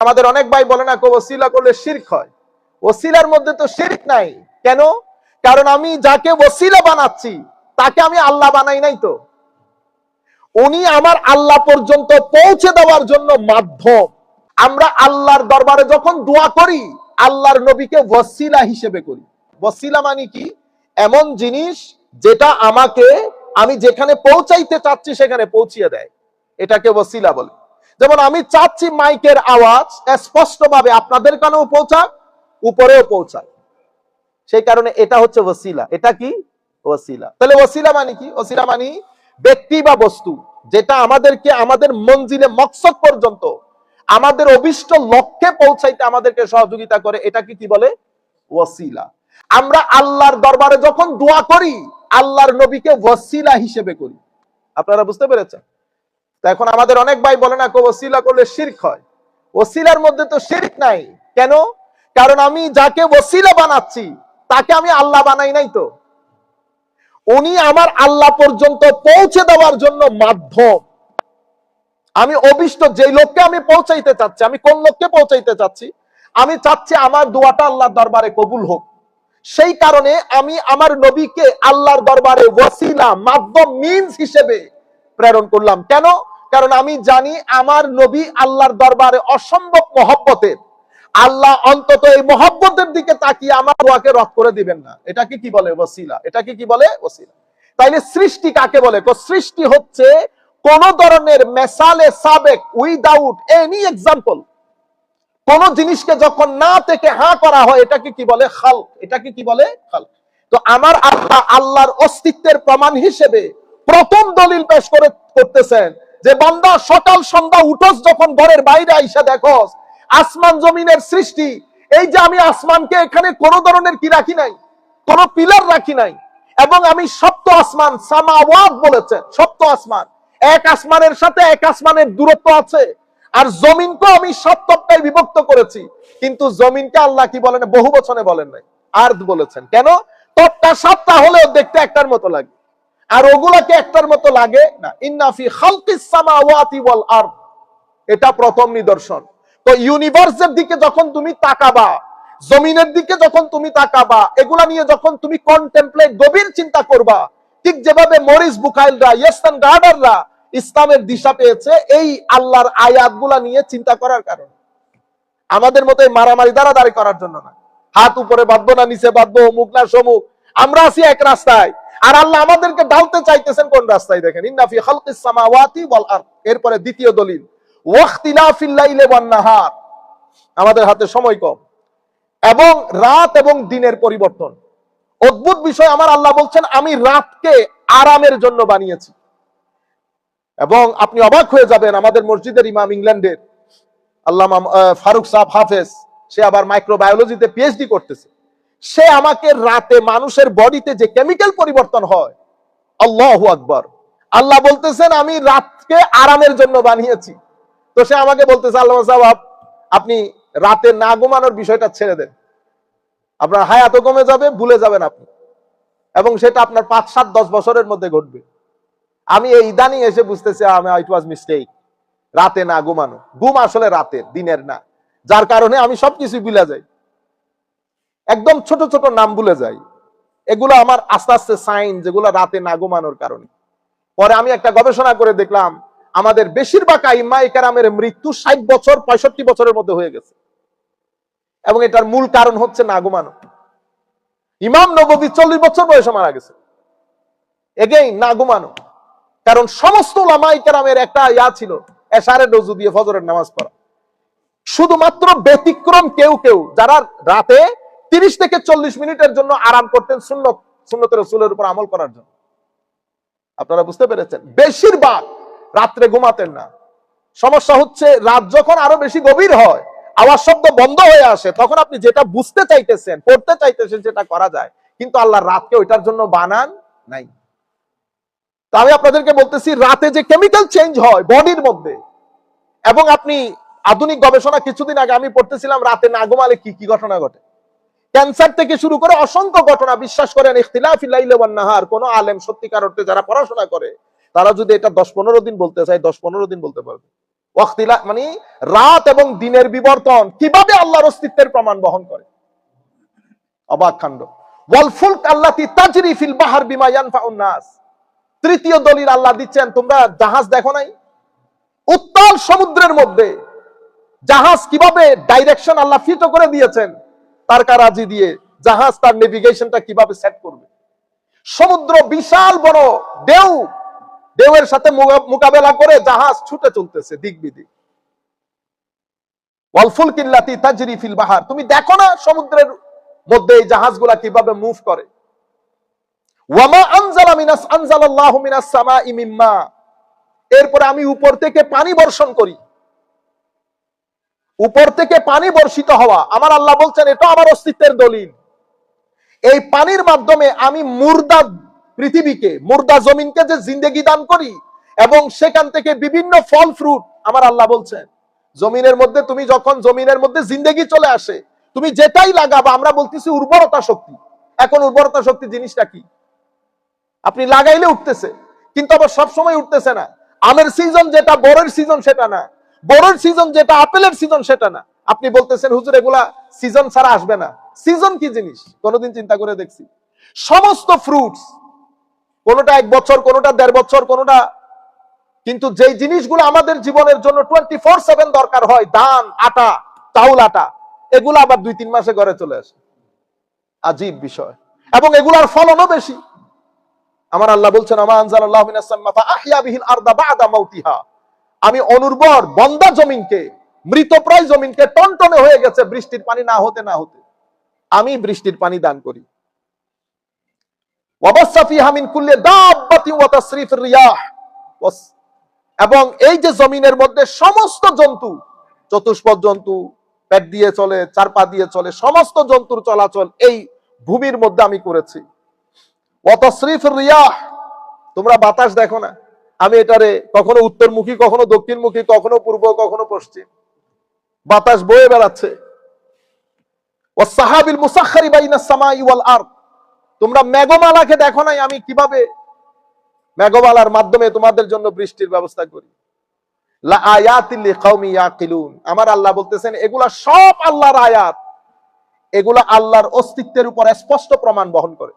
আমাদের অনেক ভাই বলে না ওসিলা করলে শিরক হয়। ওসিলার মধ্যে তো শিরক নাই। কেন? কারণ আমি যাকে ওসিলা বানাচ্ছি, তাকে আমি আল্লাহ বানাই নাই তো। উনি আমার আল্লাহ পর্যন্ত পৌঁছে দেওয়ার জন্য মাধ্যম। আমরা আল্লাহর দরবারে যখন দোয়া করি, আল্লাহর নবীকে ওসিলা হিসেবে করি। ওসিলা মানে কি? এমন জিনিস যেটা আমাকে আমি যেখানে পৌঁছাইতে চাচ্ছি, সেখানে পৌঁছিয়ে দেয়। এটাকে ওসিলা বলে। যেমন আমি চাচ্ছি মাইকের আওয়াজ স্পষ্টভাবে আপনাদের কানেও পৌঁছাক, উপরেও পৌঁছাক। সেই কারণে এটা হচ্ছে ওসিলা। এটা কি? ওসিলা। তাহলে ওসিলা মানে কি? ওসিলা মানে ব্যক্তি বা বস্তু যেটা আমাদেরকে আমাদের মঞ্জিলে, মকসদ পর্যন্ত আমাদের অভিষ্ট লক্ষ্যে পৌঁছাইতে আমাদেরকে সহযোগিতা করে। এটাকে কি বলে? ওসিলা। আমরা আল্লাহর দরবারে যখন দোয়া করি, আল্লাহর নবীকে ওসিলা হিসেবে করি। আপনারা বুঝতে পেরেছেন? তো এখন আমাদের অনেক ভাই বলে না ওসিলা করলে শিরক হয়। ওসিলার মধ্যে তো শিরক নাই। কেন? কারণ আমি যাকে ওসিলা বানাচ্ছি, তাকে আমি আল্লাহ বানাই নাই তো। উনি আমার আল্লাহ পর্যন্ত পৌঁছে দেওয়ার জন্য মাধ্যম। আমি অভিষ্ট যে লোককে আমি পৌঁছাইতে চাচ্ছি, আমি কোন লোককে পৌঁছাইতে চাচ্ছি? আমি চাচ্ছি আমার দোয়াটা আল্লাহর দরবারে কবুল হোক। সেই কারণে আমি আমার নবীকে আল্লাহর দরবারে ওয়াসিলা মাধ্যম মিনস হিসেবে প্রেরণ করলাম। কেন? কারণ আমি জানি আমার নবী আল্লাহর দরবারে অসম্ভব মহব্বতের। আল্লাহ অন্তত এই মহব্বতের দিকে তাকিয়ে আমার দোয়াকে রদ করে দিবেন না। এটাকে কি বলে ওসিলা এটাকে কি বলে ওসিলা তাইলে সৃষ্টি কাকে বলে? সৃষ্টি হচ্ছে কোন ধরনের মেসালে সাবেক, উইদাউট এনি এক্সাম্পল। কোন জিনিসকে যখন না থেকে হা করা হয়, এটাকে কি বলে? খাল এটাকে কি বলে? খাল তো আমার আল্লাহ আল্লাহর অস্তিত্বের প্রমাণ হিসেবে প্রথম দলিল পেশ করে, করতেছেন যে বান্দা সকাল সন্ধ্যা উঠোস যখন ঘরের বাইরে আইসা দেখোস, আসমান জমিনের সৃষ্টি, এই যে আমি আসমানকে এখানে কোন ধরনের কি রাখি নাই, কোন পিলার রাখি নাই, এবং আমি সপ্ত আসমান, সামাওয়াত বলেছেন সপ্ত আসমান, এক আসমানের সাথে এক আসমানের দূরত্ব আছে, আর জমিনকে আমি সপ্তটায় বিভক্ত করেছি, কিন্তু জমিনকে আল্লাহ কি বলেন, বহু বচনে বলেন নাই আর্থ বলেছেন। কেন? তটটা সাতটা হলেও দেখতে একটার মতো লাগে। আর ওগুলাকে একটার মতো লাগে না। ইন্নাফি সামাওয়াতি ওয়াল আরদ। এটা প্রথম নিদর্শন। তো ইউনিভার্সের দিকে যখন তুমি তাকাবা, জমিনের দিকে যখন তুমি তাকাবা, এগুলা নিয়ে যখন তুমি কন্টেম্পলেট গভীর চিন্তা করবা, ঠিক যেভাবে মরিস বুকাইলরা ইয়েস্টার্ন গার্ডাররা ইসলামের দিশা পেয়েছে এই আল্লাহর আয়াতগুলা নিয়ে চিন্তা করার কারণে। আমাদের মতো এই মারামারি দাঁড়াদাঁড়ি করার জন্য না। হাত উপরে বাঁধবো না, নিচে বাঁধবো মুখ না সমুখ আমরা আছি এক রাস্তায়। আর আল্লাহ আমাদেরকে ডালতে চাইতেছেন কোন রাস্তায় দেখেন ইন্নাফি খালকিস সামাওয়াতি ওয়াল আরদ। এরপরে দ্বিতীয় দলিল, ওয়াখতিলাফিল লাইলি ওয়ান নাহার। আমাদের হাতে সময় কম। এবং রাত এবং দিনের পরিবর্তন। অদ্ভুত বিষয়, আমার আল্লাহ বলছেন, আমি রাতকে আরামের জন্য বানিয়েছি। এবং আপনি অবাক হয়ে যাবেন, আমাদের মসজিদের ইমাম ইংল্যান্ডের আল্লাহ ফারুক সাহ হাফেজ, সে আবার মাইক্রোবায়োলজিতে পিএইচডি করতেছে। সে আমাকে রাতে মানুষের বডিতে যে কেমিক্যাল পরিবর্তন হয়, আল্লাহ আকবর। আল্লাহ বলতেছেন, আমি রাতকে আরামের জন্য বানিয়েছি। তো সে আমাকে বলতেছে আল্লাহ সাহেব আপনি রাতে না ঘুমানোর বিষয়টা ছেড়ে দেন। আপনার হায়াত কমে যাবে, ভুলে যাবেন আপনি। এবং সেটা আপনার পাঁচ, সাত, দশ বছরের মধ্যে ঘটবে। আমি এই ইদানিং এসে বুঝতেছি, আমি ইট ওয়াজ মিস্টেক রাতে না ঘুমানো। ঘুম আসলে রাতের দিনের না। যার কারণে আমি সবকিছু ভুলে যাই। একদম ছোট ছোট নাম ভুলে যাই। এগুলো আমার আস্তে আস্তে সাইন যেগুলো রাতে না ঘুমানোর কারণে। পরে আমি একটা গবেষণা করে দেখলাম, আমাদের বেশিরভাগ আইমা ইকারামের মৃত্যু ষাট বছর, পঁয়ষট্টি বছরের মধ্যে হয়ে গেছে। এবং এটার মূল কারণ হচ্ছে না ঘুমানো। ইমাম নবী চল্লিশ বছর বয়সে মারা গেছে। এগেইন না ঘুমানো। কারণ সমস্ত লামা ইকারামের একটা ইয়া ছিল এশারে রজু দিয়ে ফজরের নামাজ পড়া। শুধুমাত্র ব্যতিক্রম কেউ কেউ, যারা রাতে তিরিশ থেকে চল্লিশ মিনিটের জন্য আরাম করতেন সুন্নত সুন্নতের রসুলের উপর আমল করার জন্য। আপনারা বুঝতে পেরেছেন? বেশিরভাগ রাত্রে ঘুমাতেন না। সমস্যা হচ্ছে, রাত যখন আরও বেশি গভীর হয়, আওয়াজ শব্দ বন্ধ হয়ে আসে, তখন আপনি যেটা বুঝতে চাইতেছেন, পড়তে চাইতেছেন সেটা করা যায়। কিন্তু আল্লাহ রাতকে ওইটার জন্য বানান নাই। তো আমি আপনাদেরকে বলতেছি, রাতে যে কেমিক্যাল চেঞ্জ হয় বডির মধ্যে, এবং আপনি আধুনিক গবেষণা কিছুদিন আগে আমি পড়তেছিলাম, রাতে না ঘুমালে কি কি ঘটনা ঘটে? ক্যান্সার থেকে শুরু করে অসংখ্য ঘটনা, বিশ্বাস করেন নাহার, কোন আলেম সত্যিকার অর্থে যারা পড়াশোনা করে, তারা যদি এটা দশ পনেরো দিন বলতে চায়, দশ পনেরো দিন বলতে পারবে। মানে রাত এবং দিনের বিবর্তন, কীভাবে আল্লাহর অস্তিত্বের প্রমাণ বহন করে? অবাক আল্লাতি তাজরি ফিল বাহার বিমা ইয়ানফাউন নাস। তৃতীয় দলিল আল্লাহ দিচ্ছেন, তোমরা জাহাজ দেখো নাই? উত্তাল সমুদ্রের মধ্যে জাহাজ কীভাবে ডাইরেকশন আল্লাহ ফিট করে দিয়েছেন? তার কারাজি দিয়ে জাহাজ তার নেভিগেশনটা কীভাবে সেট করবে? সমুদ্র বিশাল বড় ঢেউ। ঢেউয়ের সাথে মোকাবেলা করে জাহাজ ছুটে চলতেছে দিক বিদিক। ওয়ালফুল কিল্লাতি তাজরি ফিল বাহার। তুমি দেখো না সমুদ্রের মধ্যে এই জাহাজগুলা কীভাবে মুভ করে? ওয়ামা আনজালা মিনাস আনজালাল্লাহু মিনাস সামাই মিম্মা এরপরে আমি উপর থেকে পানি বর্ষণ করি। উপর থেকে পানি বর্ষিত হওয়া, আমার আল্লাহ বলছেন, এটা আমার অস্তিত্বের দলিল। এই পানির মাধ্যমে আমি মুর্দা পৃথিবীকে, মুর্দা জমিনকে যে জিন্দেগি দান করি, এবং সেখান থেকে বিভিন্ন ফল ফ্রুট, আমার আল্লাহ বলছেন, জমিনের মধ্যে তুমি যখন জমিনের মধ্যে জিন্দেগি চলে আসে, তুমি যেটাই লাগাবা, আমরা বলতেছি উর্বরতা শক্তি। এখন উর্বরতা শক্তি জিনিসটা কি? আপনি লাগাইলে উঠতেছে, কিন্তু আবার সব সময় উঠতেছে না। আমের সিজন যেটা বড়ের সিজন সেটা না। বড়ের সিজন যেটা, আপেলের সিজন সেটা না। আপনি বলতেছেন, হুজুর, এগুলা সিজন ছাড়া আসবে না। সিজন কি জিনিস? কোনোদিন চিন্তা করে দেখছি। সমস্ত ফ্রুটস কোনোটা এক বছর, কোনোটা দেড় বছর, কোনোটা কিন্তু যেই জিনিসগুলো আমাদের জীবনের জন্য টোয়েন্টি ফোর সেভেন দরকার হয়, ধান, আটা, চাউল, আটা, এগুলো আবার দুই, তিন মাসে ঘরে চলে আসে। আজীব বিষয়। এবং এগুলার ফলনও বেশি। আমার আল্লাহ বলছেন, আমা আনজাল আল্লাহ আমি অনুর্বর বন্দা জমিনকে, মৃতপ্রায় জমিনকে টনটনে হয়ে গেছে, বৃষ্টির পানি না হতে না হতে। আমি বৃষ্টির পানি দান করি। এবং এই যে জমিনের মধ্যে সমস্ত জন্তু, চতুষ্পদ জন্তু, পেট দিয়ে চলে চার পা দিয়ে চলে, সমস্ত জন্তুর চলাচল এই ভূমির মধ্যে আমি করেছি। অতশ্রীফ রিয়াহ, তোমরা বাতাস দেখো না। আমি এটারে কখনো উত্তরমুখী, কখনো দক্ষিণমুখী, কখনো পূর্ব, কখনো পশ্চিম। বাতাস বয়ে বেড়াচ্ছে। ও সাহাবিল মুসাখারি বাইনা সামাই ওয়াল আরদ। তোমরা মেঘমালাকে দেখো নাই, আমি কীভাবে মেঘমালার মাধ্যমে তোমাদের জন্য বৃষ্টির ব্যবস্থা করি? আমার আল্লাহ বলতেছেন, এগুলা সব আল্লাহর আয়াত। এগুলা আল্লাহর অস্তিত্বের উপর স্পষ্ট প্রমাণ বহন করে।